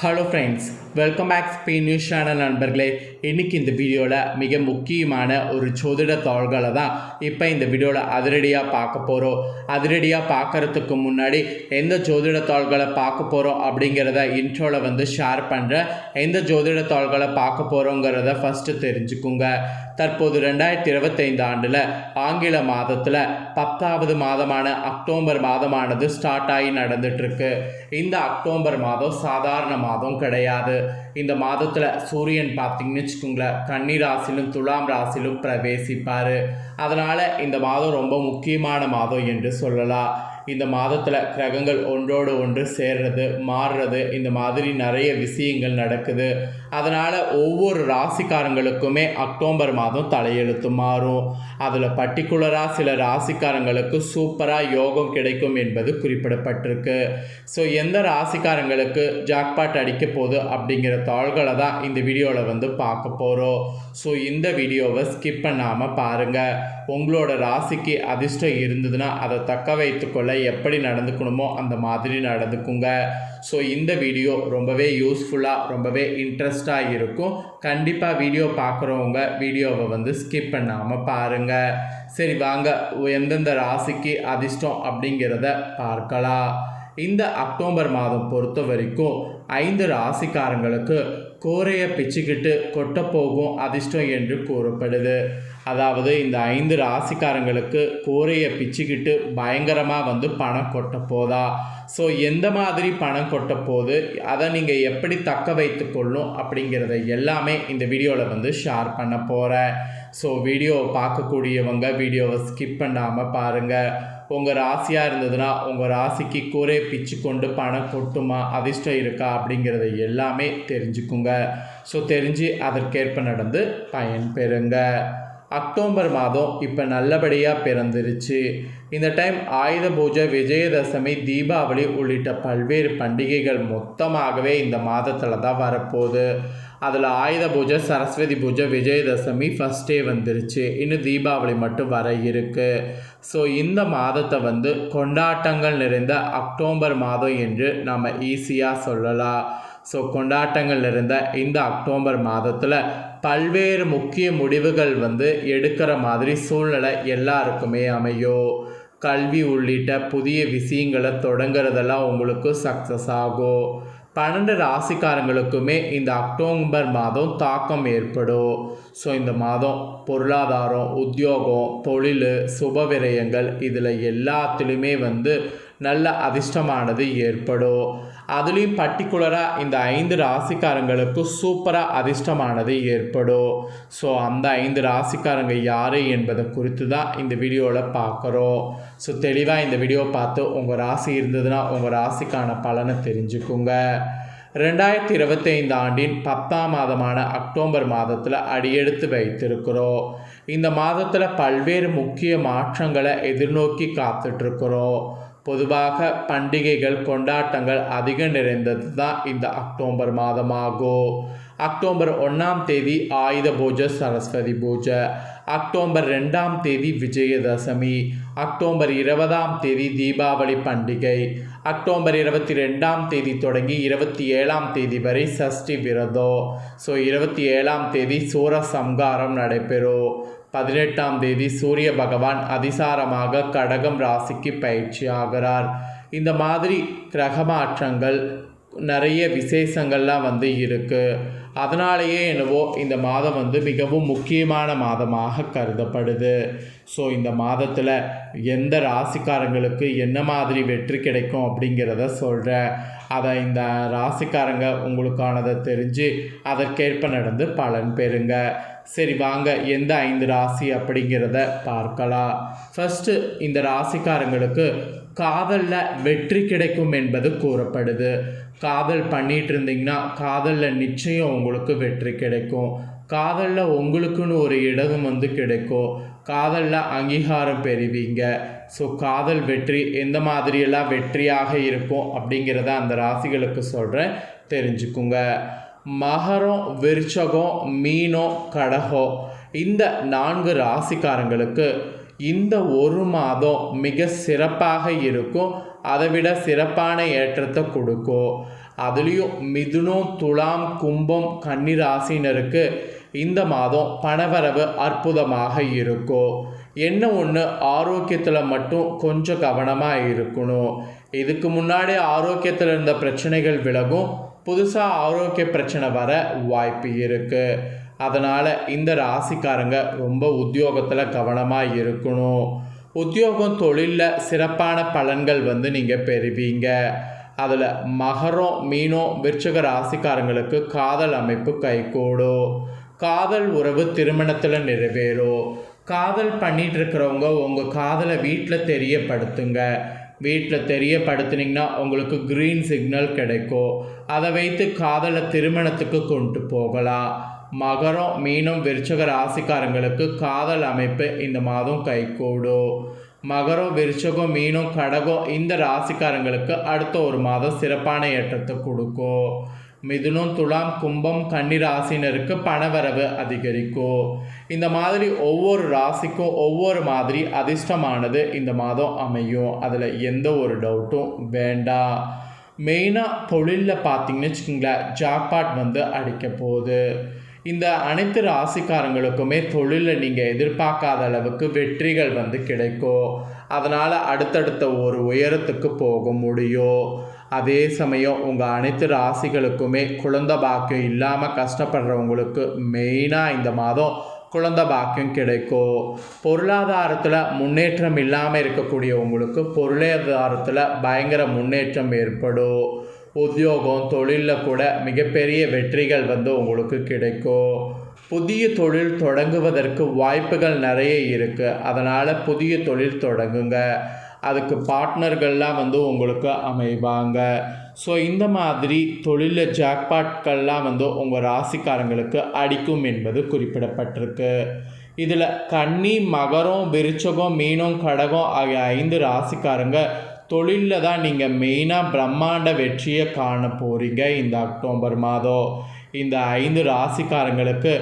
Hello friends welcome back Spain news channel நண்பர்களே. இன்றைக்கி இந்த வீடியோவில் மிக முக்கியமான ஒரு சோதிட தாள்களை தான் இப்போ இந்த வீடியோவில் அதிரடியாக பார்க்க போகிறோம் அதிரடியாக பார்க்கறதுக்கு முன்னாடி எந்த ஜோதிட தாள்களை பார்க்க போகிறோம் அப்படிங்கிறத இன்ட்ரோவில் வந்து ஷேர் பண்ணுறேன் எந்த ஜோதிட தாள்களை பார்க்க போகிறோங்கிறத ஃபஸ்ட்டு தெரிஞ்சுக்குங்க. தற்போது ரெண்டாயிரத்தி இருபத்தைந்து ஆண்டில் ஆங்கில மாதத்தில் பத்தாவது மாதமான அக்டோபர் மாதமானது ஸ்டார்ட் ஆகி நடந்துட்டுருக்கு இந்த அக்டோபர் மாதம் சாதாரண மாதம் கிடையாது. இந்த மாதத்தில் சூரியன் பார்த்தீங்கன்னு வச்சுக்கோங்களேன் கன்னி ராசிலும் துலாம் ராசிலும் பிரவேசிப்பார். அதனால் இந்த மாதம் ரொம்ப முக்கியமான மாதம் என்று சொல்லலாம். இந்த மாதத்தில் கிரகங்கள் ஒன்றோடு ஒன்று சேர்றது மாறுறது இந்த மாதிரி நிறைய விஷயங்கள் நடக்குது. அதனால் ஒவ்வொரு ராசிக்காரங்களுக்குமே அக்டோபர் மாதம் தலையெழுத்து மாறும். அதில் பர்டிகுலராக சில ராசிக்காரங்களுக்கு சூப்பராக யோகம் கிடைக்கும் என்பது குறிப்பிடப்பட்டிருக்கு. ஸோ எந்த ராசிக்காரங்களுக்கு ஜாக்பாட் அடிக்க போகுது அப்படிங்கிற தாள்களை தான் இந்த வீடியோவில் வந்து பார்க்க போகிறோம் ஸோ இந்த வீடியோவை ஸ்கிப் பண்ணாமல் பாருங்கள் உங்களோட ராசிக்கு அதிர்ஷ்டம் இருந்ததுன்னா அதை தக்க வைத்துக்கொள்ள எப்படி நடந்துக்கணுமோ அந்த மாதிரி நடந்துக்குங்க. ஸோ இந்த வீடியோ ரொம்பவே யூஸ்ஃபுல்லாக ரொம்பவே இன்ட்ரெஸ்டாக இருக்கும். கண்டிப்பாக வீடியோ பார்க்குறவங்க வீடியோவை வந்து ஸ்கிப் பண்ணாமல் பாருங்கள் சரி வாங்க எந்தெந்த ராசிக்கு அதிர்ஷ்டம் அப்படிங்கிறத பார்க்கலாம். இந்த அக்டோபர் மாதம் பொறுத்த வரைக்கும் ஐந்து ராசிக்காரங்களுக்கு கோரையை பிச்சுக்கிட்டு கொட்ட போகும் அதிர்ஷ்டம் என்று கூறப்படுது. அதாவது இந்த ஐந்து ராசிக்காரங்களுக்கு கோரையை பிச்சுக்கிட்டு பயங்கரமாக வந்து பணம் கொட்ட போதா? ஸோ எந்த மாதிரி பணம் கொட்ட போது அதை நீங்கள் எப்படி தக்க வைத்து கொள்ளும் அப்படிங்கிறத எல்லாமே இந்த வீடியோவில் வந்து ஷேர் பண்ண போகிறேன் ஸோ வீடியோவை பார்க்கக்கூடியவங்க வீடியோவை ஸ்கிப் பண்ணாமல் பாருங்கள் உங்கள் ராசியாக இருந்ததுன்னா உங்கள் ராசிக்கு கூரை பிச்சு கொண்டு பணம் கொட்டுமா அதிர்ஷ்டம் இருக்கா அப்படிங்கிறத எல்லாமே தெரிஞ்சுக்குங்க. ஸோ தெரிஞ்சு அதற்கேற்ப நடந்து பயன்பெறுங்க. அக்டோபர் மாதம் இப்போ நல்லபடியாக பிறந்துருச்சு. இந்த டைம் ஆயுத பூஜை விஜயதசமி தீபாவளி உள்ளிட்ட பல்வேறு பண்டிகைகள் மொத்தமாகவே இந்த மாதத்தில் தான் வரப்போகுது. அதில் ஆயுத பூஜை சரஸ்வதி பூஜை விஜயதசமி ஃபஸ்ட்டே வந்துருச்சு. இன்னும் தீபாவளி மட்டும் வர இருக்குது ஸோ இந்த மாதத்தை வந்து கொண்டாட்டங்கள் நிறைந்த அக்டோபர் மாதம் என்று நம்ம ஈஸியாக சொல்லலாம். ஸோ கொண்டாட்டங்கள் இருந்த இந்த அக்டோபர் மாதத்தில் பல்வேறு முக்கிய முடிவுகள் வந்து எடுக்கிற மாதிரி சூழ்நிலை எல்லாருக்குமே அமையும் கல்வி உள்ளிட்ட புதிய விஷயங்களை தொடங்குறதெல்லாம் உங்களுக்கு சக்ஸஸ் ஆகும் பன்னெண்டு ராசிக்காரங்களுக்குமே இந்த அக்டோபர் மாதம் தாக்கம் ஏற்படும் ஸோ இந்த மாதம் பொருளாதாரம் உத்தியோகம் தொழில் சுப விரயங்கள் இதில் எல்லாத்துலேயுமே வந்து நல்ல அதிர்ஷ்டமானது ஏற்படும் அதுலேயும் பர்டிகுலராக இந்த ஐந்து ராசிக்காரங்களுக்கு சூப்பராக அதிர்ஷ்டமானது ஏற்படும். ஸோ அந்த ஐந்து ராசிக்காரங்க யார் என்பதை குறித்து தான் இந்த வீடியோவில் பார்க்குறோம். ஸோ தெளிவாக இந்த வீடியோ பார்த்து உங்கள் ராசி இருந்ததுன்னா உங்கள் ராசிக்கான பலனை தெரிஞ்சுக்குங்க. ரெண்டாயிரத்தி இருபத்தைந்து ஆண்டின் பத்தாம் மாதமான அக்டோபர் மாதத்தில் அடியெடுத்து வைத்திருக்கிறோம். இந்த மாதத்தில் பல்வேறு முக்கிய மாற்றங்களை எதிர்நோக்கி காத்துட்ருக்குறோம் பொதுவாக பண்டிகைகள் கொண்டாட்டங்கள் அதிகம் நிறைந்தது தான் இந்த அக்டோபர் மாதமாகும் அக்டோபர் ஒன்றாம் தேதி ஆயுத பூஜை சரஸ்வதி பூஜை. அக்டோபர் ரெண்டாம் தேதி விஜயதசமி. அக்டோபர் இருபதாம் தேதி தீபாவளி பண்டிகை. அக்டோபர் இருபத்தி ரெண்டாம் தேதி தொடங்கி இருபத்தி ஏழாம் தேதி வரை சஷ்டி விரதம். ஸோ இருபத்தி ஏழாம் தேதி சூரசம்காரம் நடைபெறும். பதினெட்டாம் தேதி சூரிய பகவான் அதிசாரமாக கடகம் ராசிக்கு பயிற்சி ஆகிறார். இந்த மாதிரி கிரக மாற்றங்கள் நிறைய விசேஷங்கள்லாம் வந்து இருக்குது அதனாலேயே என்னவோ இந்த மாதம் வந்து மிகவும் முக்கியமான மாதமாக கருதப்படுது. ஸோ இந்த மாதத்தில் எந்த ராசிக்காரங்களுக்கு என்ன மாதிரி வெற்றி கிடைக்கும் அப்படிங்கிறத சொல்கிறேன் அதை இந்த ராசிக்காரங்க உங்களுக்கானதை தெரிஞ்சு அதற்கேற்ப நடந்து பலன் பெறுங்க. சரி வாங்க எந்த ஐந்து ராசி அப்படிங்கிறத பார்க்கலாம். ஃபஸ்ட்டு இந்த ராசிக்காரங்களுக்கு காதலில் வெற்றி கிடைக்கும் என்பது கூறப்படுது. காதல் பண்ணிகிட்டு இருந்தீங்கன்னா காதலில் நிச்சயம் உங்களுக்கு உங்களுக்கு வெற்றி கிடைக்கும். காதலில் உங்களுக்குன்னு ஒரு இடம் வந்து கிடைக்கும். காதலில் அங்கீகாரம் பெறுவீங்க. ஸோ காதல் வெற்றி எந்த மாதிரியெல்லாம் வெற்றியாக இருக்கும் அப்படிங்கிறத அந்த ராசிகளுக்கு சொல்கிறேன் தெரிஞ்சுக்குங்க. மகரம் விருச்சகம் மீனம் கடகம் இந்த நான்கு ராசிக்காரங்களுக்கு இந்த ஒரு மாதம் மிக சிறப்பாக இருக்கும். அதை விட சிறப்பான ஏற்றத்தை கொடுக்கும். அதுலேயும் மிதுனம் துலாம் கும்பம் கன்னிராசினருக்கு இந்த மாதம் பணவரவு அற்புதமாக இருக்கும் என்ன ஒன்று ஆரோக்கியத்தில் மட்டும் கொஞ்சம் கவனமாக இருக்கணும். இதுக்கு முன்னாடி ஆரோக்கியத்தில் இருந்த பிரச்சனைகள் விலகும். புதுசாக ஆரோக்கிய பிரச்சனை வர வாய்ப்பு இருக்குது அதனால் இந்த ராசிக்காரங்க ரொம்ப உத்தியோகத்தில் கவனமாக இருக்கணும். உத்தியோகம் தொழிலில் சிறப்பான பலன்கள் வந்து நீங்கள் பெறுவீங்க. அதில் மகரம் மீனம் விருச்சக ராசிக்காரங்களுக்கு காதல் அமைப்பு கைகூடும் காதல் உறவு திருமணத்தில் நிறைவேறும் காதல் பண்ணிகிட்டு இருக்கிறவங்க உங்கள் காதலை வீட்டில் தெரியப்படுத்துங்க. வீட்டில் தெரியப்படுத்துனீங்கன்னா உங்களுக்கு க்ரீன் சிக்னல் கிடைக்கும் அதை வைத்து காதலை திருமணத்துக்கு கொண்டு போகலாம். மகரம் மீனம் விருச்சக ராசிக்காரங்களுக்கு காதல் அமைப்பு இந்த மாதம் கைகூடும் மகரோ விருச்சகம் மீனோ கடகோ இந்த ராசிக்காரங்களுக்கு அடுத்த ஒரு மாதம் சிறப்பான ஏற்றத்தை கொடுக்கும் மிதுனம் துலாம் கும்பம் கன்னி ராசினருக்கு பணவரவு அதிகரிக்கும் இந்த மாதிரி ஒவ்வொரு ராசிக்கும் ஒவ்வொரு மாதிரி அதிர்ஷ்டமானது இந்த மாதம் அமையும் அதில் எந்த ஒரு டவுட்டும் வேண்டாம் மெயினாக தொழிலில் பார்த்தீங்கன்னு வச்சுக்கோங்களேன் ஜாக்பாட் வந்து அடிக்க போகுது. இந்த அனைத்து ராசிக்காரங்களுக்குமே தொழிலில் நீங்கள் எதிர்பார்க்காத அளவுக்கு வெற்றிகள் வந்து கிடைக்கும். அதனால் அடுத்தடுத்த ஒரு உயரத்துக்கு போக முடியும். அதே சமயம் உங்கள் அனைத்து ராசிகளுக்குமே குழந்த பாக்கியம் இல்லாமல் கஷ்டப்படுறவங்களுக்கு மெயினாக இந்த மாதம் குழந்த பாக்கியம் கிடைக்கும். பொருளாதாரத்தில் முன்னேற்றம் இல்லாமல் இருக்கக்கூடியவங்களுக்கு பொருளாதாரத்தில் பயங்கர முன்னேற்றம் ஏற்படும். உத்தியோகம் தொழிலில் கூட மிகப்பெரிய வெற்றிகள் வந்து உங்களுக்கு கிடைக்கும். புதிய தொழில் தொடங்குவதற்கு வாய்ப்புகள் நிறைய இருக்குது அதனால் புதிய தொழில் தொடங்குங்க. அதுக்கு பார்ட்னர்கள்லாம் வந்து உங்களுக்கு அமைவாங்க. ஸோ இந்த மாதிரி தொழிலில் ஜாக்பாட்கள்லாம் வந்து உங்கள் ராசிக்காரங்களுக்கு அடிக்கும் என்பது குறிப்பிடப்பட்டிருக்கு. இதில் கன்னி மகரம் விருச்சகம் மீனம் கடகம் ஆகிய ஐந்து ராசிக்காரங்க தொழிலில் தான் நீங்கள் மெயினாக பிரம்மாண்ட வெற்றியை காண போகிறீங்க இந்த அக்டோபர் மாதம். இந்த ஐந்து ராசிக்காரங்களுக்கு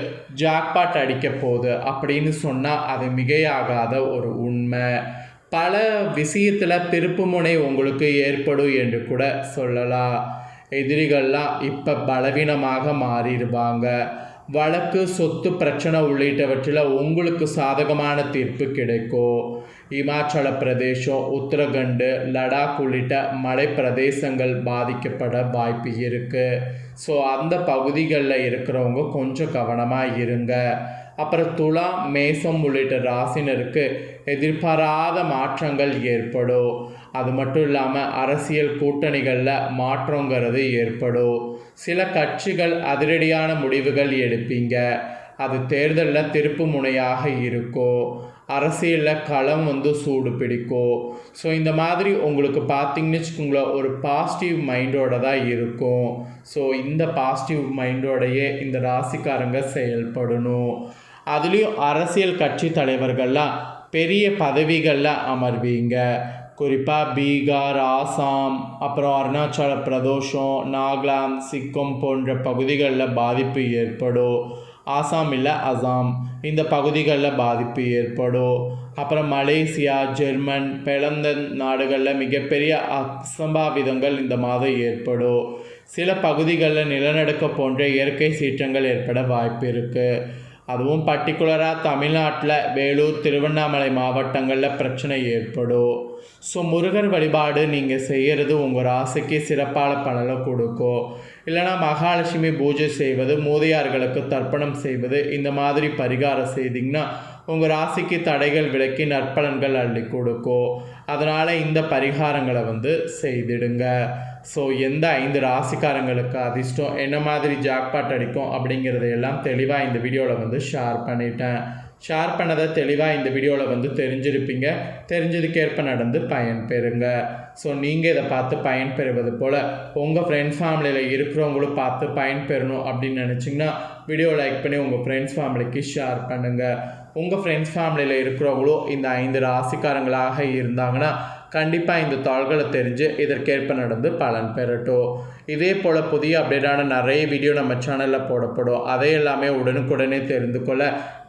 ஜாக்பாட் அடிக்க போகுது அப்படின்னு சொன்னால் அது மிகையாகாத ஒரு உண்மை. பல விஷயத்தில் திருப்புமுனை உங்களுக்கு ஏற்படும் என்று கூட சொல்லலாம். எதிரிகள்லாம் இப்போ பலவீனமாக மாறிடுவாங்க. வழக்கு சொத்து பிரச்சனை உள்ளிட்டவற்றில் உங்களுக்கு சாதகமான தீர்ப்பு கிடைக்கும் இமாச்சல பிரதேசம் உத்தரகண்டு லடாக் உள்ளிட்ட மலை பிரதேசங்கள் பாதிக்கப்பட வாய்ப்பு இருக்குது ஸோ அந்த பகுதிகளில் இருக்கிறவங்க கொஞ்சம் கவனமாக இருங்க. அப்புறம் துலா மேசம் உள்ளிட்ட ராசினருக்கு எதிர்பாராத மாற்றங்கள் ஏற்படும். அது மட்டும் இல்லாமல் அரசியல் கூட்டணிகளில் மாற்றங்கிறது ஏற்படும். சில கட்சிகள் அதிரடியான முடிவுகள் எடுப்பீங்க. அது தேர்தலில் திருப்பு முனையாக இருக்கும். அரசியலில் களம் வந்து சூடு பிடிக்கும். ஸோ இந்த மாதிரி உங்களுக்கு பார்த்தீங்கன்னு வச்சுக்கோங்களேன் ஒரு பாசிட்டிவ் மைண்டோட தான் இருக்கும். ஸோ இந்த பாசிட்டிவ் மைண்டோடையே இந்த ராசிக்காரங்க செயல்படணும். அதுலேயும் அரசியல் கட்சி தலைவர்கள்லாம் பெரிய பதவிகளில் அமர்வீங்க. குறிப்பாக பீகார் ஆசாம் அப்புறம் அருணாச்சல பிரதோஷம் நாகாலாந்து சிக்கம் போன்ற பகுதிகளில் பாதிப்பு ஏற்படும். ஆசாம் இல்லை அசாம். இந்த பகுதிகளில் பாதிப்பு ஏற்படும். அப்புறம் மலேசியா ஜெர்மன் பிளந்த நாடுகளில் மிகப்பெரிய அசம்பாவிதங்கள் இந்த மாதம் ஏற்படும். சில பகுதிகளில் நிலநடுக்கம் போன்ற இயற்கை சீற்றங்கள் ஏற்பட வாய்ப்பு இருக்குது அதுவும் பர்டிகுலராக தமிழ்நாட்டில் வேலூர் திருவண்ணாமலை மாவட்டங்களில் பிரச்சனை ஏற்படும். ஸோ முருகர் வழிபாடு நீங்கள் செய்கிறது உங்கள் ராசிக்கு சிறப்பான பலனை கொடுக்கும். இல்லைனா மகாலட்சுமி பூஜை செய்வது மூதையார்களுக்கு தர்ப்பணம் செய்வது இந்த மாதிரி பரிகாரம் செய்திங்கன்னா உங்கள் ராசிக்கு தடைகள் விலக்கி நற்பலன்கள் அள்ளி கொடுக்கும். அதனால் இந்த பரிகாரங்களை வந்து செய்திடுங்க. ஸோ எந்த ஐந்து ராசிக்காரங்களுக்கு அதிர்ஷ்டம் என்ன மாதிரி ஜாக்பாட் அடிக்கும் அப்படிங்கிறதையெல்லாம் தெளிவாக இந்த வீடியோவில் வந்து ஷேர் பண்ணிட்டேன். ஷேர் பண்ணதை தெளிவாக இந்த வீடியோவில் வந்து தெரிஞ்சிருப்பீங்க. தெரிஞ்சதுக்கேற்ப நடந்து பயன்பெறுங்க ஸோ நீங்கள் இதை பார்த்து பயன் பெறுவது போல் உங்கள் ஃப்ரெண்ட்ஸ் ஃபேமிலியில் இருக்கிறவங்களும் பார்த்து பயன் பெறணும் அப்படின்னு நினச்சிங்கன்னா வீடியோ லைக் பண்ணி உங்கள் ஃப்ரெண்ட்ஸ் ஃபேமிலிக்கு ஷேர் பண்ணுங்கள் உங்கள் ஃப்ரெண்ட்ஸ் ஃபேமிலியில் இருக்கிறவங்களும் இந்த ஐந்து ராசிக்காரங்களாக இருந்தாங்கன்னா கண்டிப்பாக இந்த தாள்களை தெரிஞ்சு இதற்கேற்ப நடந்து பலன் பெறட்டும். இதே போல் புதிய அப்டேட்டான நிறைய வீடியோ நம்ம சேனலில் போடப்படும். அதை எல்லாமே உடனுக்குடனே தெரிந்து கொள்ள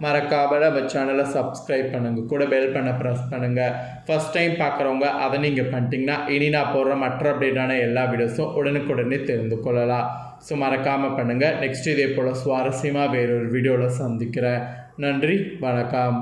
மறக்காம நம்ம சேனலை சப்ஸ்கிரைப் பண்ணுங்கள் கூட பெல் பண்ண ப்ரெஸ் பண்ணுங்கள் ஃபஸ்ட் டைம் பார்க்குறவங்க அதை நீங்கள் பண்ணிட்டீங்கன்னா இனி நான் போடுற மற்ற அப்டேட்டான எல்லா வீடியோஸும் உடனுக்குடனே தெரிந்து கொள்ளலாம். ஸோ மறக்காமல் பண்ணுங்கள் நெக்ஸ்ட் இதே போல் சுவாரஸ்யமாக வேறொரு வீடியோவில் சந்திக்கிறேன். நன்றி வணக்கம்.